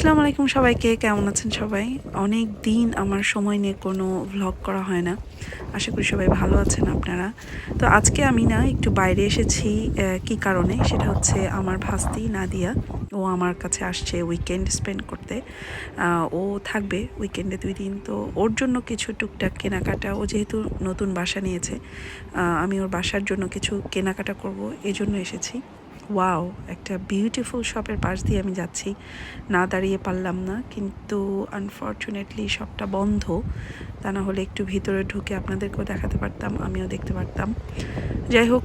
আসসালামু আলাইকুম সবাইকে, কেমন আছেন সবাই? অনেক দিন আমার সময় নিয়ে কোনো ভ্লগ করা হয় না। আশা করি সবাই ভালো আছেন আপনারা। তো আজকে আমি না একটু বাইরে এসেছি কি কারণে? সেটা হচ্ছে আমার ভাস্তি নাদিয়া। ও আমার কাছে আসছে উইকেন্ড স্পেন্ড করতে। ও থাকবে উইকেন্ডে দুই দিন। তো ওর জন্য কিছু টুকটাক কেনাকাটা, ও যেহেতু নতুন বাসা নিয়েছে আমি ওর বাসার জন্য কিছু কেনাকাটা করব এই জন্য এসেছি। ওয়াও একটা বিউটিফুল শপের পাশ দিয়ে আমি যাচ্ছি। না দাঁড়িয়ে পারলাম না, কিন্তু আনফর্চুনেটলি শপটা বন্ধ। তা না হলে একটু ভিতরে ঢুকে আপনাদেরকেও দেখাতে পারতাম, আমিও দেখতে পারতাম। যাই হোক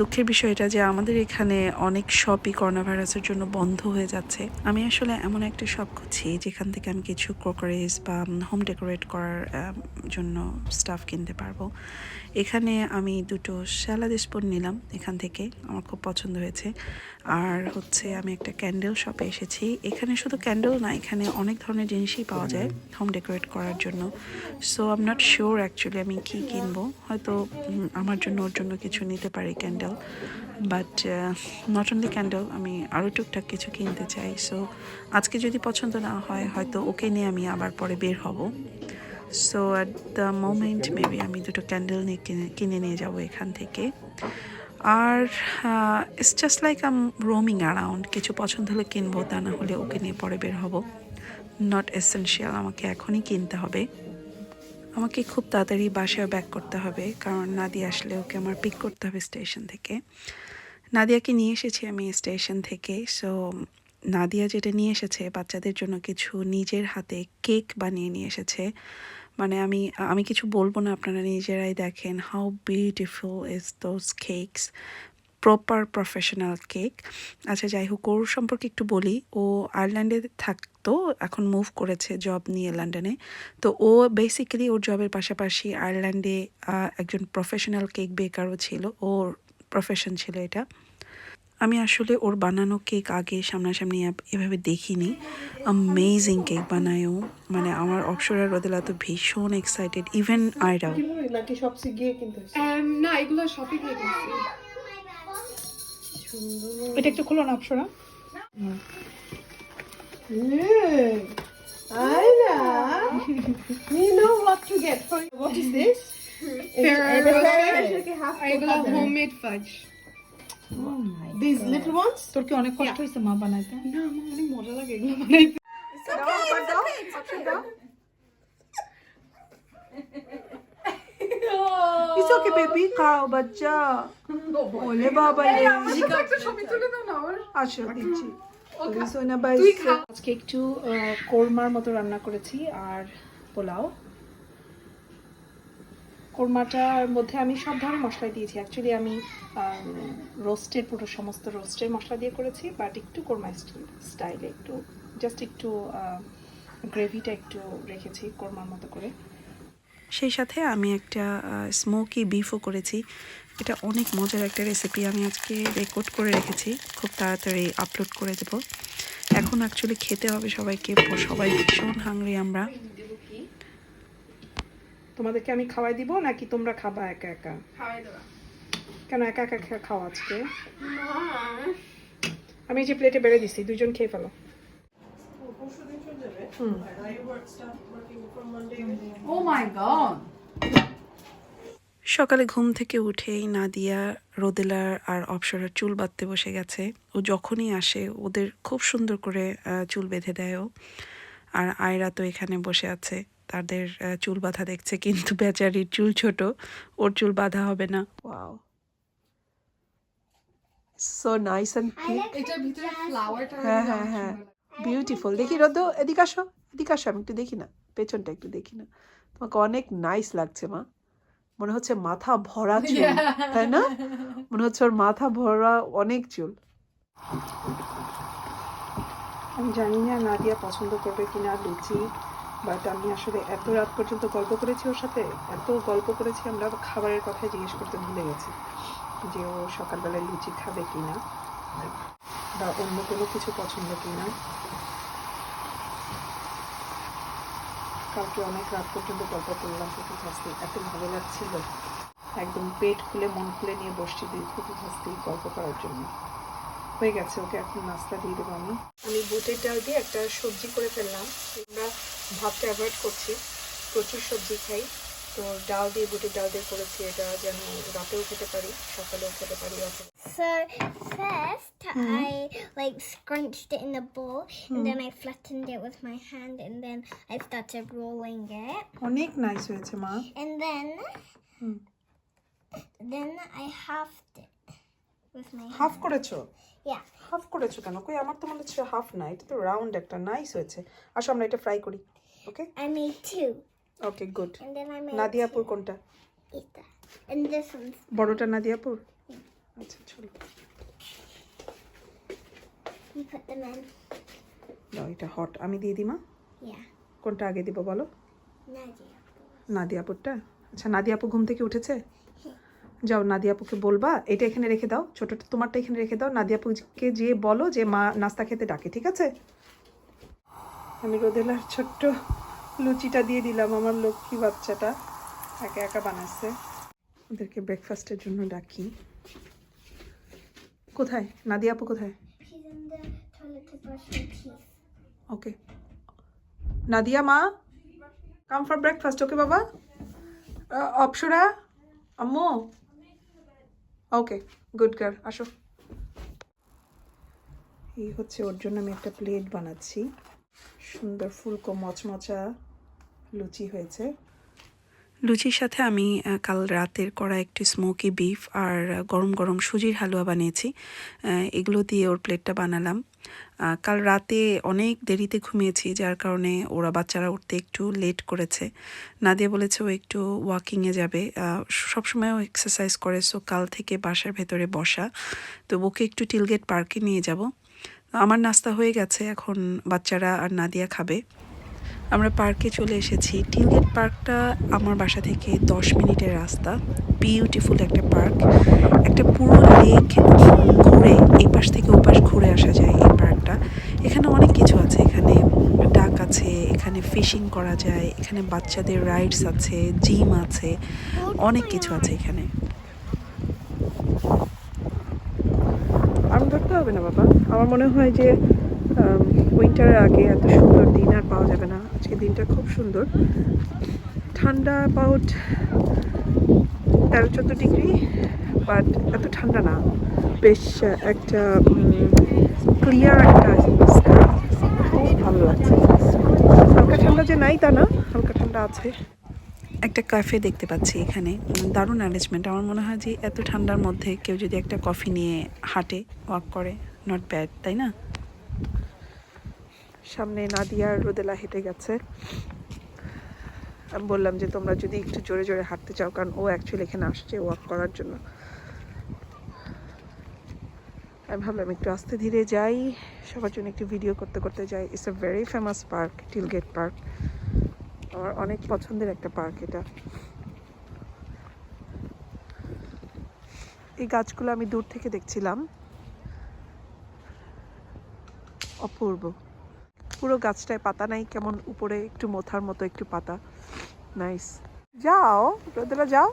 দুঃখের বিষয় এটা যে আমাদের এখানে অনেক শপই করোনা ভাইরাসের জন্য বন্ধ হয়ে যাচ্ছে। আমি আসলে এমন একটা শপ খুঁজছি যেখান থেকে আমি কিছু ক্রোকারিজ বা হোম ডেকোরেট করার জন্য স্টাফ কিনতে পারব। এখানে আমি দুটো স্যালাড স্পুন নিলাম এখান থেকে আমার খুব পছন্দ হয়েছে। আর হচ্ছে আমি একটা ক্যান্ডেল শপে এসেছি। এখানে শুধু ক্যান্ডেল না এখানে অনেক ধরনের জিনিসই পাওয়া যায় হোম। ডেকোরেট করার জন্য। So um not sure actually আমি কী কিনবো। হয়তো আমার জন্য ওর জন্য কিছু নিতে পারি candle but not only candle আমি আরও টুকটাক কিছু কিনতে চাই। সো আজকে যদি পছন্দ না হয় হয়তো ওকে নিয়ে আমি আবার পরে বের হব। So at the moment maybe আমি দুটো ক্যান্ডেল নিয়ে কিনে নিয়ে যাব এখান থেকে। আর it's just like um roaming around কিছু পছন্দ হলে কিনবো, তা না হলে ওকে নিয়ে পরে বের হব। নট এসেন্সিয়াল আমাকে এখনই কিনতে হবে। আমাকে খুব তাড়াতাড়ি বাসায় ব্যাক করতে হবে, কারণ নাদিয়া আসলে ওকে আমার পিক করতে হবে স্টেশন থেকে। নাদিয়াকে নিয়ে এসেছি আমি স্টেশন থেকে। সো নাদিয়া যেটা নিয়ে এসেছে, বাচ্চাদের জন্য কিছু নিজের হাতে কেক বানিয়ে নিয়ে এসেছে। মানে আমি আমি কিছু বলব না, আপনারা নিজেরাই দেখেন how beautiful is those cakes proper professional cake আচ্ছা যাই হোক ওর সম্পর্কে একটু বলি, ও আয়ারল্যান্ডে থাকতো, এখন মুভ করেছে জব নিয়ে লন্ডনে তো ও বেসিক্যালি ওর জবের পাশাপাশি আয়ারল্যান্ডে একজন প্রফেশনাল কেক বেকারও ছিল, ওর প্রফেশন ছিল এটা। আমি আসলে ওর বানানো কেক আগে সামনাসামনি এভাবে দেখিনি। অ্যামেজিং কেক বানায় ও। মানে আমার অপসরা রোদেলা তো ভীষণ এক্সাইটেড ইভেন আয়রাও কিনবো নাকি সবসে গিয়ে কিনতে না এগুলো শপিং এ কিনছি। এটা একটু খুলো না Apsara Ira, you know what to get for what is this? Ferrero Rocher. এগুলো homemade fudge These little ones? তোর কি অনেক কষ্ট হয়েছে মা বানাইতে? না আমার অনেক মজা লাগে এগুলো বানাইতে। It's okay, baby. খাও বাচ্চা। ওলে বাবা রে একটা ছবি তুলে দাও না আমার। আসো দিচ্ছি। সোনা বাই আজকে একটু আহ, কোরমার মতো রান্না করেছি আর পোলাও। কোরমাটার মধ্যে আমি সব ধরনের মশলা দিয়েছি। অ্যাকচুয়ালি আমি রোস্টের পুরো সমস্ত রোস্টের মশলা দিয়ে করেছি বাট একটু কোরমা স্টাইলে একটু জাস্ট একটু গ্রেভিটা একটু রেখেছি কোরমার মতো করে। সেই সাথে আমি একটা স্মোকি বিফও করেছি। এটা অনেক মজার একটা রেসিপি আমি আজকে রেকর্ড করে রেখেছি। খুব তাড়াতাড়ি আপলোড করে দেব। এখন অ্যাকচুয়ালি খেতে হবে সবাইকে, সবাই ভীষণ হাংরি আমরা। তোমাদেরকে আমি খাওয়াই দিব নাকি তোমরা খাবা একা একা? খাওয়াই দেবা। কেন একা একা খা- খাও আজকে? আমি এই যে প্লেটে বেড়ে দিছি দুজন খেয়ে ফেলো। ও মাই গড। সকালে ঘুম থেকে উঠেই নাদিয়া রোদেলার আর অপসরার চুল বাঁধতে বসে গেছে। ও যখনই আসে ওদের খুব সুন্দর করে চুল বেঁধে দেয় ও। আর আয়রা তো এখানে বসে আছে। তাদের চুল বাঁধা দেখছে কিন্তু বেচারির চুল ছোট ওর চুল বাঁধা হবে না। Nice and pink. এটার ভিতরে ফ্লাওয়ারটা হ্যাঁ হ্যাঁ হ্যাঁ। বিউটিফুল দেখি রোদ এদিকে আসো এদিকে আসো আমি একটু দেখি না পেছনটা একটু দেখি না। তোমাকে অনেক নাইস লাগছে মা। মনে হচ্ছে মাথা ভরা চুল তাই না? মনে হচ্ছে ওর মাথা ভরা অনেক চুল। আমি জানি না নাদিয়া পছন্দ করবে কিনা লুচি বাট আমি আসলে এত রাত পর্যন্ত গল্প করেছি ওর সাথে, এত গল্প করেছি আমরা, খাবারের কথা জিজ্ঞেস করতে ভুলে গেছি যে ও সকালবেলায় লুচি খাবে কিনা, বা অন্য কোনো কিছু পছন্দ কিনা। কালকে অনেক রাত পর্যন্ত গল্প করলাম, খুবই হাসতে এত ভালো লাগছিল। একদম পেট খুলে, মন খুলে নিয়ে বসছি খুবই হাসতে গল্প করার জন্য। হয়ে গেছে ওকে এখন নাস্তা দিয়ে দেবো আমি আমি বুটের ডাল দিয়ে একটা সবজি করে ফেললাম। আমরা ভাতটা অ্যাভয়েড করছি প্রচুর সবজি খাই। তো ডাল দিয়ে বুটের ডাল দিয়ে করেছি এটা যেন রাতেও খেতে পারি সকালেও খেতে পারি sir first i like scrunched it in the bowl and then i flattened with my hand and then i started rolling মা। And then then i halved half করেছ. হাফ করেছ কেন? কই আমার তো মনে হচ্ছে হাফ না এটা তো রাউন্ড একটা নাইস হয়েছে। আসো আমরা এটা ফ্রাই করি okay I made two. Okay good Nadiapur কোনটা? that. And this one's বড়টা নাদিয়াপুর? আচ্ছা চলো। You put them in. দাও এটা হট আমি দিয়ে দিই মা? কোনটা আগে দিব বলো? নাদিয়াপুরটা? আচ্ছা নাদিয়াপুর ঘুম থেকে উঠেছে? যাও, নাদিয়াপুকে বলবা, এটা এখানে রেখে দাও, ছোটটা তোমারটা এখানে রেখে দাও, নাদিয়াপুকে যেয়ে বলো যে মা নাস্তা খেতে ডাকে, ঠিক আছে? আমি রোদেলার ছোট্ট লুচিটা দিয়ে দিলাম, আমার লক্ষ্মী বাচ্চাটা একা একা বানাচ্ছে। ওদেরকে ব্রেকফাস্টের জন্য ডাকি। কোথায়? নাদিয়াপু কোথায়. ওকে। নাদিয়া মা কাম ফর ব্রেকফাস্ট ওকে বাবা। অপসরা, আম্মু। ওকে গুড গার্ল আসো। এই হচ্ছে ওর জন্য আমি একটা প্লেট বানাচ্ছি। সুন্দর ফুলকো মচমচা লুচি হয়েছে। লুচির সাথে আমি কাল রাতের করা একটু স্মোকি বিফ আর গরম গরম সুজির হালুয়া বানিয়েছি। এগুলো দিয়ে ওর প্লেটটা বানালাম। কাল রাতে অনেক দেরিতে ঘুমিয়েছি, যার কারণে ওরা বাচ্চারা উঠতে একটু লেট করেছে। নাদিয়া বলেছে ও একটু ওয়াকিংয়ে যাবে। সবসময় ও এক্সারসাইজ করে সো কাল থেকে বাসার ভেতরে বসা। তো ওকে একটু টিলগেট পার্কে নিয়ে যাব। আমার নাস্তা হয়ে গেছে, এখন বাচ্চারা আর নাদিয়া খাবে। আমরা পার্কে চলে এসেছি। টিলগেট পার্কটা আমার বাসা থেকে দশ মিনিটের রাস্তা। বিউটিফুল একটা পার্ক। একটা পুরো লেক ঘুরে এই পাশ থেকে ওপাশ ঘুরে আসা যায় এই পার্কটা। এখানে অনেক কিছু আছে। এখানে ডাক আছে, এখানে ফিশিং করা যায়, এখানে বাচ্চাদের রাইডস আছে, জিম আছে, অনেক কিছু আছে এখানে। আম ধরতে হবে না, বাবা। আমার মনে হয় যে উইন্টারের আগে এত সুন্দর দিন আর পাওয়া যাবে না। আজকে দিনটা খুব সুন্দর। ঠান্ডা অ্যাবাউট তেরো চোদ্দ ডিগ্রি বাট এত ঠান্ডা না। বেশ একটা ক্লিয়ার একটা খুব ভালো লাগছে। হালকা ঠান্ডা যে নাই তা না, হালকা ঠান্ডা আছে। একটা ক্যাফে দেখতে পাচ্ছি এখানে। দারুণ অ্যারেঞ্জমেন্ট আমার মনে হয় যে এত ঠান্ডার মধ্যে কেউ যদি একটা কফি নিয়ে হাঁটে ওয়াক করে নট ব্যাড তাই না? সামনে নাদিয়ার রোদেলা হেঁটে গেছে। আমি বললাম যে, তোমরা যদি একটু জোরে জোরে হাঁটতে চাও, কারণ ও অ্যাকচুয়ালি এখানে আসছে ওয়াক করার জন্য। আমি ভাবলাম, একটু আস্তে ধীরে যাই। সবার জন্য একটু ভিডিও করতে করতে যাই। It's a very famous park Tilgate park আমার অনেক পছন্দের একটা পার্ক এটা। এই গাছগুলো আমি দূর থেকে দেখছিলাম। অপূর্ব। পুরো গাছটায় পাতা নাই, কেমন উপরে একটু মোথার মতো একটু পাতা। নাইস যাও, রোদেলা, যাও।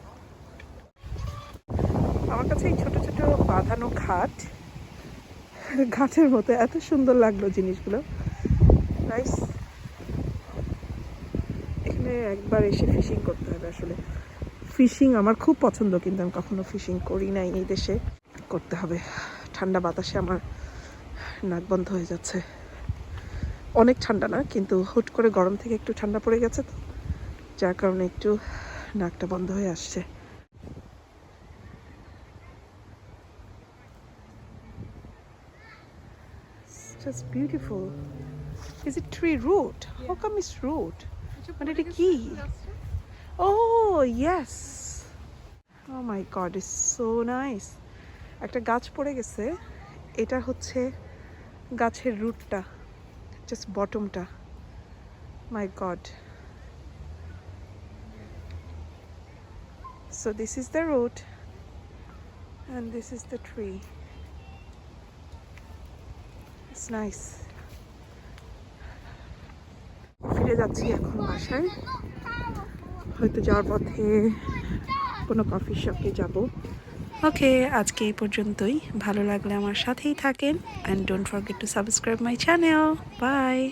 আমার কাছে এই ছোট ছোট বাঁধানো ঘাট ঘাটের মতো এত সুন্দর লাগল জিনিসগুলো। নাইস এখানে একবার এসে ফিশিং করতে হবে আসলে। ফিশিং আমার খুব পছন্দ, কিন্তু আমি কখনো ফিশিং করি নাই এই দেশে। করতে হবে। ঠান্ডা বাতাসে আমার নাক বন্ধ হয়ে যাচ্ছে। অনেক ঠান্ডা না কিন্তু হুট করে গরম থেকে একটু ঠান্ডা পড়ে গেছে তো যার কারণে একটু নাকটা বন্ধ হয়ে আসছে just beautiful. Is it tree root? How come it's root? মানে এটা কি Oh, yes. Oh my god, it's so nice. একটা গাছ পড়ে গেছে এটা হচ্ছে গাছের রুটটা just বটমটা my god So this is the root and this is the tree. It's nice. ফিরে যাচ্ছি এখন বাসায় হয়তো যাওয়ার পথে কোনো কফি শপে যাব ওকে, আজকে এই পর্যন্তই। ভালো লাগলে আমার সাথেই থাকেন। And don't forget to subscribe my channel bye